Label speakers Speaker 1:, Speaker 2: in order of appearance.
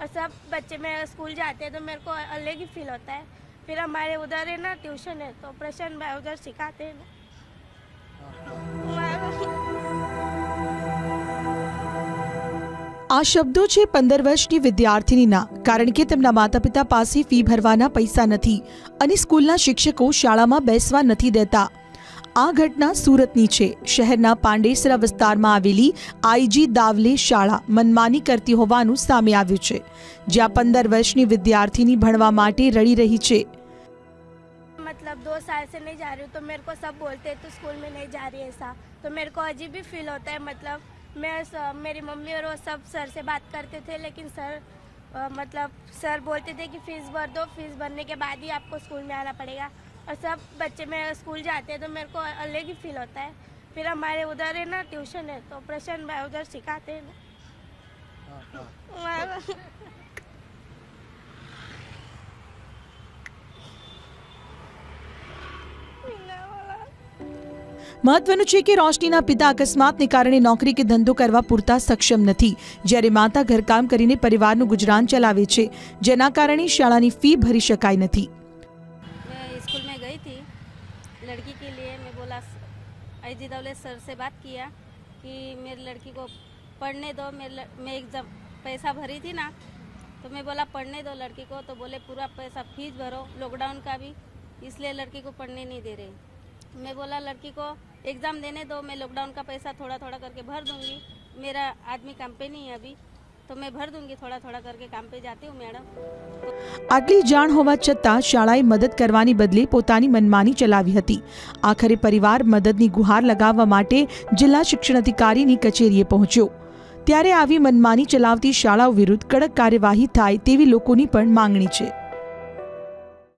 Speaker 1: और सब बच्चे मेरे स्कूल जाते हैं तो मेरे को अलग ही फील होता है फिर हमारे उधर है ना ट्यूशन है तो प्रशांत भाई उधर सिखाते हैं ना
Speaker 2: આ શબ્દો છે પંદર વર્ષની વિદ્યાર્થિનીના કારણ કે તેમના માતા પિતા પાસે ફી ભરવાના પૈસા નથી અને સ્કૂલના શિક્ષકો શાળામાં બેસવા નથી દેતા આ ઘટના સુરતની છે શહેરના પાંડેસરા વિસ્તારમાં આવેલી આઈજી દાવલે શાળા મનમાની કરતી હોવાનું સામે આવ્યું છે જ્યાં પંદર વર્ષની વિદ્યાર્થિની ભણવા માટે રડી રહી છે
Speaker 1: मतलब दो साल से नहीं जा रही हूँ तो मेरे को सब बोलते हैं तो स्कूल में नहीं जा रही है ऐसा तो मेरे को अजीब भी फील होता है मतलब मैं स- मेरी मम्मी और वो सब सर से बात करते थे लेकिन सर अ, मतलब सर बोलते थे कि फीस भर दो फीस भरने के बाद ही आपको स्कूल में आना पड़ेगा और सब बच्चे मेरे स्कूल जाते हैं तो मेरे को अलग ही फील होता है फिर हमारे उधर है ना ट्यूशन है तो प्रशांत भाई उधर सिखाते हैं ना
Speaker 2: મહત્વનું છે કે રોશનીના પિતા અકસ્માતને કારણે નોકરી કે ધંધો કરવા પૂરતા સક્ષમ નથી જ્યારે માતા ઘરકામ કરીને પરિવારનું ગુજરાન ચલાવે છે જેના કારણે શાળાની ફી ભરી શકાય નથી
Speaker 3: मैं स्कूल में गई थी लड़की के लिए मैं बोला आई जी दौले सर से बात किया कि मेरी लड़की को पढ़ने दो, मेरे मैं एग्ज़ाम पैसा भरी थी ना तो मैं बोला, पढ़ने दो लड़की को तो बोले, पूरा पैसा फ़ीस भरो लॉकडाउन का भी, इसलिए लड़की को पढ़ने नहीं दे रहे। मैं बोला, लड़की को एग्ज़ाम देने दो, मैं लॉकडाउन का पैसा थोड़ा थोड़ा करके भर दूँगी, मेरा आदमी कंपनी है अभी तो मैं भर दूंगी थोड़ा थोड़ा करके काम पे जाती हूँ मैडम
Speaker 2: આટલી જાણ હોવા છતાં શાળાએ મદદ કરવાની બદલે પોતાની મનમાની ચલાવી હતી આખરે પરિવાર મદદની ગુહાર લગાવવા માટે જિલ્લા શિક્ષણ અધિકારીની કચેરીએ પહોંચ્યો ત્યારે આવી મનમાની ચલાવતી શાળાઓ વિરુદ્ધ કડક કાર્યવાહી થાય તેવી લોકોની પણ માંગણી છે